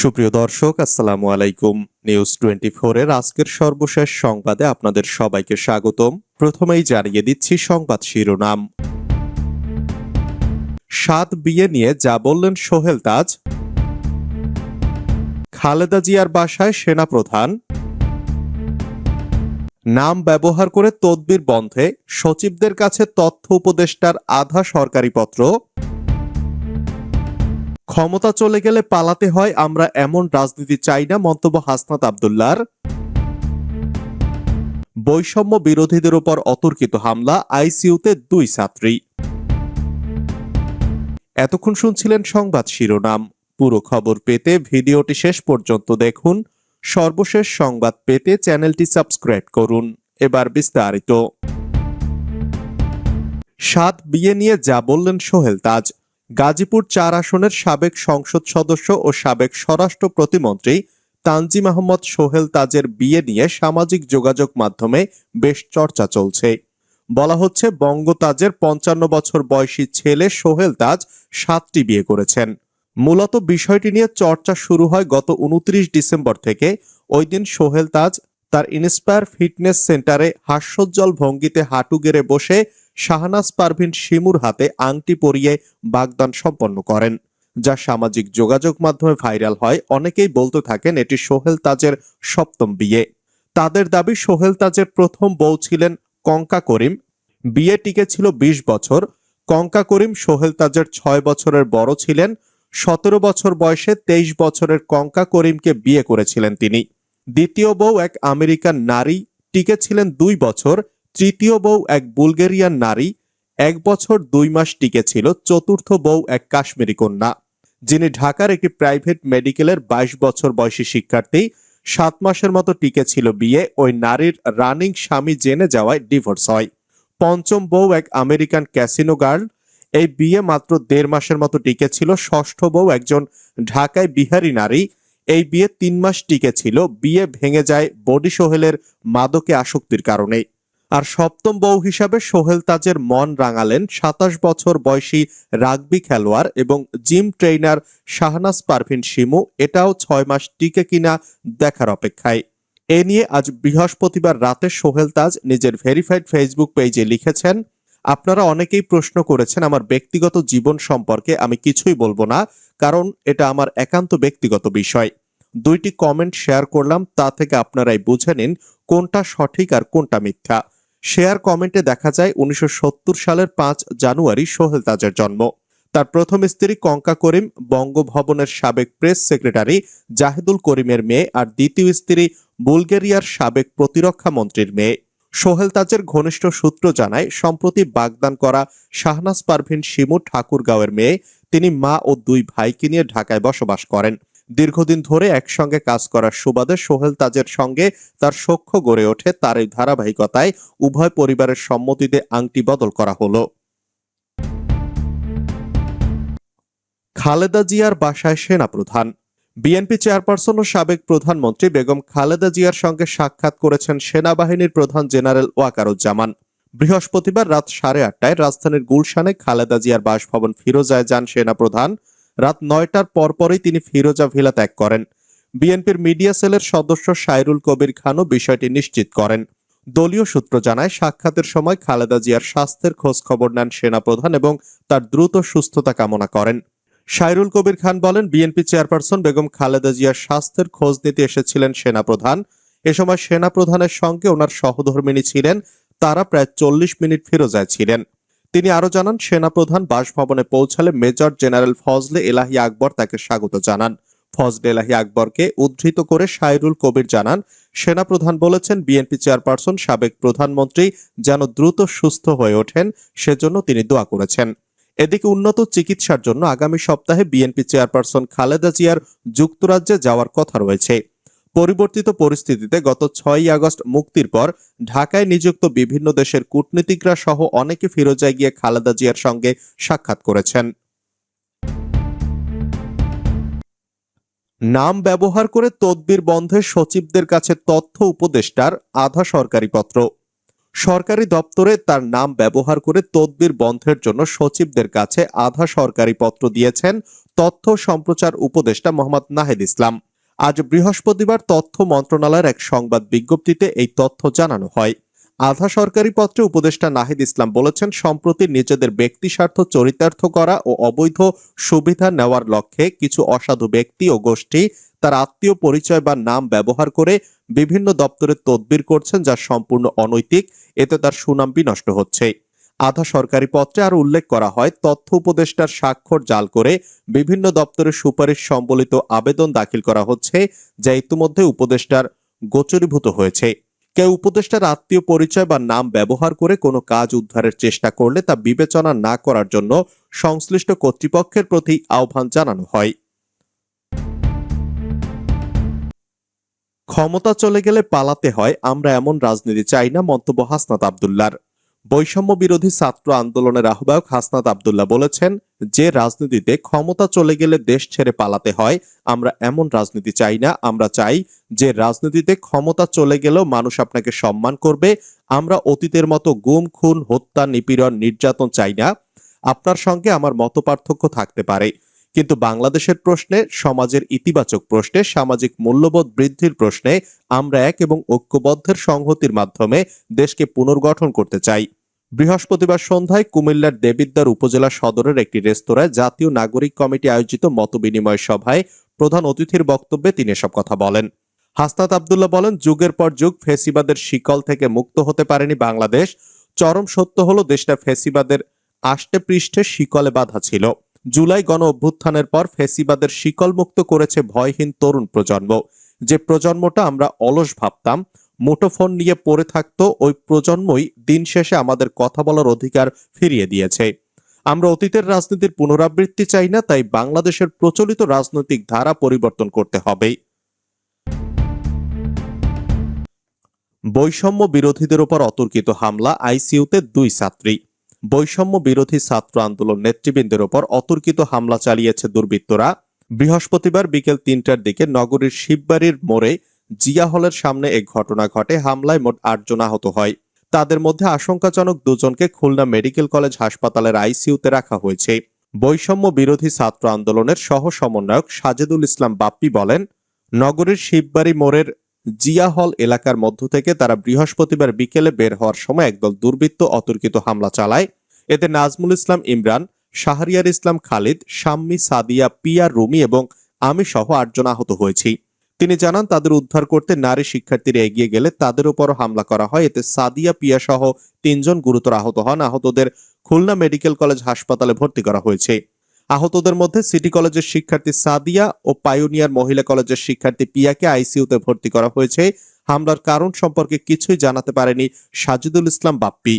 সুপ্রিয় দর্শক, আসসালামু আলাইকুম। নিউজ টোয়েন্টি এর আজকের সর্বশেষ সংবাদে আপনাদের সবাইকে স্বাগতম। প্রথমেই জানিয়ে দিচ্ছি সংবাদ শিরোনাম। সাত বিয়ে নিয়ে যা বললেন সোহেল তাজ। খালেদা জিয়ার বাসায় সেনাপ্রধান। নাম ব্যবহার করে তদবির বন্ধে। সচিবদের কাছে তথ্য উপদেষ্টার আধা সরকারি পত্র ক্ষমতা চলে গেলে পালাতে হয়, আমরা এমন রাজনীতি চাই না, মন্তব্য হাসনাত আবদুল্লার। বৈষম্য বিরোধীদের উপর অতর্কিত হামলা, আইসিইউতে দুই ছাত্রী। এতক্ষণ শুনছিলেন সংবাদ শিরোনাম। পুরো খবর পেতে ভিডিওটি শেষ পর্যন্ত দেখুন। সর্বশেষ সংবাদ পেতে চ্যানেলটি সাবস্ক্রাইব করুন। এবার বিস্তারিত। সাত বিয়ে নিয়ে যা বললেন সোহেল তাজ গাজীপুর চার আসনের সাবেক সংসদ সদস্য ও সাবেক স্বরাষ্ট্র প্রতিমন্ত্রী তানজিম আহমদ সোহেল তাজের বিয়ে নিয়ে সামাজিক যোগাযোগ মাধ্যমে বেশ চর্চা চলছে। বলা হচ্ছে বঙ্গতাজের পঞ্চান্ন বছর বয়সী ছেলে সোহেল তাজ সাতটি বিয়ে করেছেন। মূলত বিষয়টি নিয়ে চর্চা শুরু হয় গত উনত্রিশ ডিসেম্বর থেকে। ওই দিন সোহেল তাজ তার ইন্সপায়ার ফিটনেস সেন্টারে হাস্যোজ্জ্বল ভঙ্গিতে হাঁটু গেড়ে বসে শাহনাজ পারভিন শিমুর হাতে আংটি পরিয়ে বাগদান সম্পন্ন করেন, যা সামাজিক যোগাযোগ মাধ্যমে ভাইরাল হয়। অনেকেই বলতে থাকেন এটি সোহেল তাজের সপ্তম বিয়ে। তাদের দাবি, সোহেল তাজের প্রথম বউ ছিলেন কঙ্কা করিম। বিয়ে টিকে ছিল বিশ বছর। কঙ্কা করিম সোহেল তাজের ছয় বছরের বড় ছিলেন। সতেরো বছর বয়সে তেইশ বছরের কঙ্কা করিমকে বিয়ে করেছিলেন তিনি। দ্বিতীয় বউ এক আমেরিকান নারী টিকে ছিলেন দুই বছর। তৃতীয় বউ এক বুলগেরিয়ান নারী, এক বছর দুই মাস টিকে ছিল চতুর্থ বউ এক কাশ্মীরি কন্যা, যিনি ঢাকার একটি প্রাইভেট মেডিকেলের বাইশ বছর বয়সী শিক্ষার্থী, সাত মাসের মতো টিকে ছিল বিয়ে, ওই নারীর রানিং স্বামী জেনে যাওয়ায় ডিভোর্স হয়। পঞ্চম বউ এক আমেরিকান ক্যাসিনো গার্ল, এই বিয়ে মাত্র দেড় মাসের মতো টিকে ছিল ষষ্ঠ বউ একজন ঢাকায় বিহারি নারী, এই বিয়ে তিন মাস টিকে ছিল বিয়ে ভেঙে যায় বডি সোহেলের মাদকে আসক্তির কারণে। আর সপ্তম বউ হিসাবে সোহেল তাজের মন রাঙালেন সাতাশ বছর বয়সী রাগবি খেলোয়াড় এবং জিম ট্রেইনার শাহনাজ পারভিন শিমু। এটাও ছয় মাস টিকে কিনা দেখার অপেক্ষায়। এ নিয়ে আজ বৃহস্পতিবার রাতে সোহেল তাজ নিজের ভেরিফাইড ফেসবুক পেজে লিখেছেন, আপনারা অনেকেই প্রশ্ন করেছেন আমার ব্যক্তিগত জীবন সম্পর্কে, আমি কিছুই বলব না, কারণ এটা আমার একান্ত ব্যক্তিগত বিষয়। দুইটি কমেন্ট শেয়ার করলাম, তা থেকে আপনারাই বুঝে নিন কোনটা সঠিক আর কোনটা মিথ্যা। শেয়ার কমেন্টে দেখা যায় উনিশশো সত্তর সালের পাঁচ জানুয়ারি সোহেল তাজের জন্ম। তার প্রথম স্ত্রী কঙ্কা করিম, বঙ্গভবনের সাবেক প্রেস সেক্রেটারি জাহেদুল করিমের মেয়ে আর দ্বিতীয় স্ত্রী বুলগেরিয়ার সাবেক প্রতিরক্ষা মন্ত্রীর মেয়ে। সোহেল তাজের ঘনিষ্ঠ সূত্র জানায়, সম্প্রতি বাগদান করা শাহনাজ পারভিন শিমু ঠাকুরগাঁওয়ের মেয়ে, তিনি মা ও দুই ভাইকে নিয়ে ঢাকায় বসবাস করেন। দীর্ঘদিন ধরে একসঙ্গে কাজ করার সুবাদে সোহেল তাজের সঙ্গে তার সখ্য গড়ে ওঠে। তার এই ধারাবাহিকতায় উভয় পরিবারের সম্মতিতে আংটি বদল করা হলো। খালেদা জিয়ার বাসায় সেনাপ্রধান। বিএনপি চেয়ারপারসন ও সাবেক প্রধানমন্ত্রী বেগম খালেদা জিয়ার সঙ্গে সাক্ষাৎ করেছেন সেনাবাহিনীর প্রধান জেনারেল ওয়াকারুজ্জামান। বৃহস্পতিবার রাত সাড়ে আটটায় রাজধানীর গুলশানে খালেদা জিয়ার বাসভবন ফিরোজায় যান সেনাপ্রধান রাত নয়টার পরপরই তিনি ফিরোজা ভিলা ত্যাগ করেন। বিএনপির মিডিয়া সেলের সদস্য সাইরুল কবির খানও বিষয়টি নিশ্চিত করেন। দলীয় সূত্র জানায়, সাক্ষাতের সময় খালেদা জিয়ার স্বাস্থ্যের খোঁজ খবর নেন সেনাপ্রধান এবং তার দ্রুত সুস্থতা কামনা করেন। সাইরুল কবির খান বলেন, বিএনপি চেয়ারপারসন বেগম খালেদা জিয়ার স্বাস্থ্যের খোঁজ নিতে এসেছিলেন সেনাপ্রধান। এ সময় সেনাপ্রধানের সঙ্গে ওনার সহধর্মিনী ছিলেন, তারা প্রায় চল্লিশ মিনিট ফিরোজায় ছিলেন। তিনি আরও জানান, সেনাপ্রধান বাসভবনে পৌঁছালে মেজর জেনারেল ফজলে এলাহি আকবর তাকে স্বাগত জানান। ফজলে এলাহি আকবরকে উদ্ধৃত করে সাইরুল কবির জানান, সেনাপ্রধান বলেছেন, বিএনপি চেয়ারপারসন, সাবেক প্রধানমন্ত্রী যেন দ্রুত সুস্থ হয়ে ওঠেন, সেজন্য তিনি দোয়া করেছেন। এদিকে উন্নত চিকিৎসার জন্য আগামী সপ্তাহে বিএনপি চেয়ারপারসন খালেদা জিয়ার যুক্তরাজ্যে যাওয়ার কথা রয়েছে। পরিবর্তিত পরিস্থিতিতে গত ছয়ই আগস্ট মুক্তির পর ঢাকায় নিযুক্ত বিভিন্ন দেশের কূটনীতিকরা সহ অনেকে ফিরোজায় গিয়ে খালেদা জিয়ার সঙ্গে সাক্ষাৎ করেছেন। নাম ব্যবহার করে তদবির বন্ধে সচিবদের কাছে তথ্য উপদেষ্টার আধা সরকারি পত্র। সরকারি দপ্তরে তার নাম ব্যবহার করে তদবির বন্ধের জন্য সচিবদের কাছে আধা সরকারি পত্র দিয়েছেন তথ্য সম্প্রচার উপদেষ্টা মোহাম্মদ নাহিদ ইসলাম। আজ বৃহস্পতিবার তথ্য মন্ত্রণালয়ের এক সংবাদ বিজ্ঞপ্তিতে এই তথ্য জানানো হয়। আধা সরকারি পত্রে উপদেষ্টা নাহিদ ইসলাম বলেছেন, সম্প্রতি নিজেদের ব্যক্তি স্বার্থ চরিতার্থ করা ও অবৈধ সুবিধা নেওয়ার লক্ষ্যে কিছু অসাধু ব্যক্তি ও গোষ্ঠী তার আত্মীয় পরিচয় বা নাম ব্যবহার করে বিভিন্ন দপ্তরে তদবির করছেন যা সম্পূর্ণ অনৈতিক। এতে তার সুনাম বিনষ্ট হচ্ছে। আধা সরকারি পত্রে আর উল্লেখ করা হয়, তথ্য উপদেষ্টার স্বাক্ষর জাল করে বিভিন্ন দপ্তরের সুপারিশ সম্বলিত আবেদন দাখিল করা হচ্ছে, যা ইতিমধ্যে উপদেষ্টার গোচরীভূত হয়েছে। কেউ উপদেষ্টার আত্মীয় পরিচয় বা নাম ব্যবহার করে কোনো কাজ উদ্ধারের চেষ্টা করলে তা বিবেচনা না করার জন্য সংশ্লিষ্ট কর্তৃপক্ষের প্রতি আহ্বান জানানো হয়। ক্ষমতা চলে গেলে পালাতে হয়, আমরা এমন রাজনীতি চাই না, মন্তব্য হাসনাত আবদুল্লার। বৈষম্য বিরোধী ছাত্র আন্দোলনের আহ্বায়ক হাসনাত আবদুল্লাহ বলেছেন, যে রাজনীতিতে ক্ষমতা চলে গেলে দেশ ছেড়ে পালাতে হয়, আমরা এমন রাজনীতি চাই না, আমরা চাই যে রাজনীতিতে ক্ষমতা চলে গেলেও মানুষ আপনাকে সম্মান করবে, আমরা অতীতের মতো গুম, খুন, হত্যা, নিপীড়ন, নির্যাতন চাই না। আপনার সঙ্গে আমার মতপার্থক্য থাকতে পারে। কিন্তু বাংলাদেশের প্রশ্নে, সমাজের ইতিবাচক প্রশ্নে, সামাজিক মূল্যবোধ বৃদ্ধির প্রশ্নে আমরা এক এবং ঐক্যবদ্ধের সংহতির মাধ্যমে দেশকে পুনর্গঠন করতে চাই। বৃহস্পতিবার সন্ধ্যায় কুমিল্লার দেবিদ্বার উপজেলা সদরের একটি রেস্তোরাঁয় জাতীয় নাগরিক কমিটি আয়োজিত মতবিনিময় সভায় প্রধান অতিথির বক্তব্যে তিনি এসব কথা বলেন। হাসনাত আবদুল্লাহ বলেন, যুগের পর যুগ ফেসিবাদের শিকল থেকে মুক্ত হতে পারেনি বাংলাদেশ। চরম সত্য হলো, দেশটা ফেসিবাদের আষ্টে পৃষ্ঠে শিকলে বাধা ছিল। জুলাই গণ অভ্যুত্থানের পর ফেসিবাদের শিকল মুক্ত করেছে ভয়হীন তরুণ প্রজন্ম। যে প্রজন্মটা আমরা অলস ভাবতাম, মুঠোফোন নিয়ে পড়ে থাকতো, ওই প্রজন্মই দিন শেষে আমাদের কথা বলার অধিকার ফিরিয়ে দিয়েছে। আমরা অতীতের রাজনীতির পুনরাবৃত্তি চাই না, তাই বাংলাদেশের প্রচলিত রাজনৈতিক ধারা পরিবর্তন করতে হবে বৈষম্য বিরোধীদের উপর অতর্কিত হামলা, আইসিইউতে দুই ছাত্রী। বৈষম্য বিরোধী ছাত্র আন্দোলন নেতৃবৃন্দের ওপর অতর্কিত হামলা চালিয়েছে দুর্বৃত্তরা। বৃহস্পতিবার বিকেল তিনটার দিকে নগরীর শিববাড়ির মোড়ে জিয়া হলের সামনে এক ঘটনা ঘটে। হামলায় মোট আটজন আহত হয়। তাদের মধ্যে আশঙ্কাজনক দুজনকে খুলনা মেডিকেল কলেজ হাসপাতালের আইসিইউতে রাখা হয়েছে। বৈষম্য বিরোধী ছাত্র আন্দোলনের সহ সমন্বয়ক সাজেদুল ইসলাম বাপ্পি বলেন, নগরীর শিববাড়ি মোড়ের জিয়া হল এলাকার মধ্য থেকে তারা বৃহস্পতিবার বিকেলে বের হওয়ার সময় একদল দুর্বৃত্ত অতর্কিত হামলা চালায়। এতে নাজমুল ইসলাম ইমরান, শাহরিয়ার ইসলাম খালিদ, শাম্মী সাদিয়া, পিয়া রুমি এবং আমি সহ আটজন আহত হয়েছি। তিনি জানান, তাদের উদ্ধার করতে নারী শিক্ষার্থীরা এগিয়ে গেলে তাদের উপরও হামলা করা হয়। এতে সাদিয়া, পিয়া সহ তিনজন গুরুতর আহত হন। আহতদের খুলনা মেডিকেল কলেজ হাসপাতালে ভর্তি করা হয়েছে। আহতদের মধ্যে সিটি কলেজের শিক্ষার্থী সাদিয়া ও পায়োনিয়ার মহিলা কলেজের শিক্ষার্থী পিয়াকে আইসিইউতে ভর্তি করা হয়েছে। হামলার কারণ সম্পর্কে কিছুই জানাতে পারেনি সাজিদুল ইসলাম বাপ্পি।